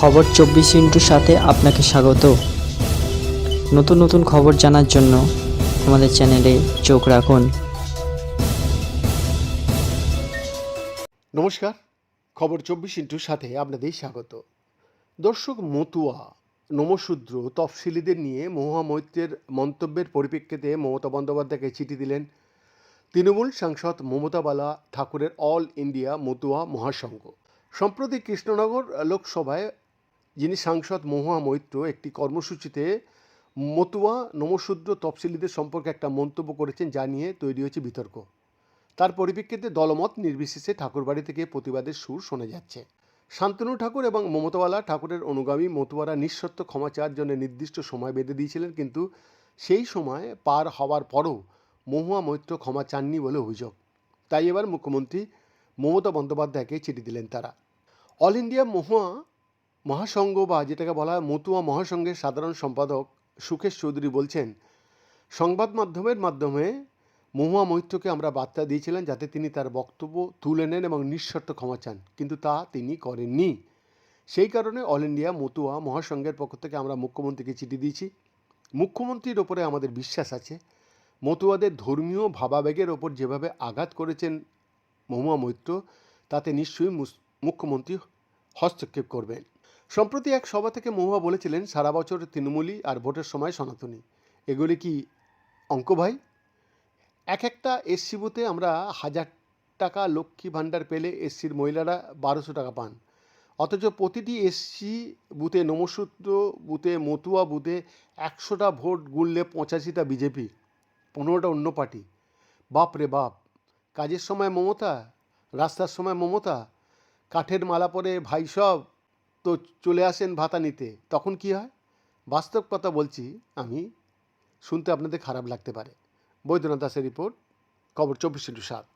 খবর চব্বিশ ইন্টুর সাথে আপনাকে স্বাগত। নতুন নতুন খবর জানার জন্য আমাদের চ্যানেলে চোখ রাখুন। নমস্কার, খবর চব্বিশ ইন্টুর সাথে আপনাদের স্বাগত। দর্শক মতুয়া, নমশূদ্র, তফসিলিদের নিয়ে মহুয়া মৈত্রের মন্তব্যের পরিপ্রেক্ষিতে মমতা বন্দ্যোপাধ্যায়কে চিঠি দিলেন তৃণমূল সাংসদ মমতা বালা ঠাকুরের অল ইন্ডিয়া মতুয়া মহাসংঘ। সম্প্রতি কৃষ্ণনগর লোকসভায় যিনি সাংসদ মহুয়া মৈত্র, একটি কর্মসূচিতে মতুয়া নমশূদ্র তফসিলিদের সম্পর্কে একটা মন্তব্য করেছেন যা নিয়ে তৈরি হয়েছে বিতর্ক। তার পরিপ্রেক্ষিতে দলমত নির্বিশেষে ঠাকুরবাড়ি থেকে প্রতিবাদের সুর শোনা যাচ্ছে। শান্তনু ঠাকুর এবং মমতাওয়ালা ঠাকুরের অনুগামী মতুয়ারা নিঃশর্ত ক্ষমা চাওয়ার জন্য নির্দিষ্ট সময় বেঁধে দিয়েছিলেন, কিন্তু সেই সময় পার হওয়ার পরও মহুয়া মৈত্র ক্ষমা চাননি বলে অভিযোগ। তাই এবার মুখ্যমন্ত্রী মমতা বন্দ্যোপাধ্যায়কে চিঠি দিলেন তারা। অল ইন্ডিয়া মহুয়া মহাসংঘ বা যেটাকে বলা হয় মতুয়া মহাসংঘের সাধারণ সম্পাদক সুকেশ চৌধুরী বলছেন, সংবাদ মাধ্যমের মাধ্যমে মহুয়া মৈত্রকে আমরা বার্তা দিয়েছিলেন যাতে তিনি তার বক্তব্য তুলে নেন এবং নিঃশর্ত ক্ষমা চান, কিন্তু তা তিনি করেননি। সেই কারণে অল ইন্ডিয়া মতুয়া মহাসংঘের পক্ষ থেকে আমরা মুখ্যমন্ত্রীকে চিঠি দিয়েছি। মুখ্যমন্ত্রীর ওপরে আমাদের বিশ্বাস আছে, মতুয়াদের ধর্মীয় ভাবাবেগের ওপর যেভাবে আঘাত করেছেন মহুয়া মৈত্র, তাতে নিশ্চয়ই মুখ্যমন্ত্রী হস্তক্ষেপ করবেন। সম্প্রতি এক সভা থেকে মহুয়া বলেছিলেন, সারা বছর তৃণমূলী আর ভোটের সময় সনাতনী। এগুলি কি অঙ্ক ভাই? এক একটা এসসি বুথে আমরা হাজার টাকা লক্ষ্মী ভাণ্ডার পেলে এসসির মহিলারা বারোশো টাকা পান। অথচ প্রতিটি এসসি বুথে, নমসূত্র বুথে, মতুয়া বুথে একশোটা ভোট গুললে পঁচাশিটা বিজেপি, পনেরোটা অন্য পার্টি। বাপ রে বাপ! কাজের সময় মমতা, রাস্তার সময় মমতা, কাঠের মালা পরে ভাই সব তো চলে আসেন ভাতা নিতে, তখন কি হয়? বাস্তব কথা বলছি আমি, শুনতে আপনাদের খারাপ লাগতে পারে। বৈদ্যনাথ দাসের রিপোর্ট, খবর চব্বিশ ইন্টু সাত।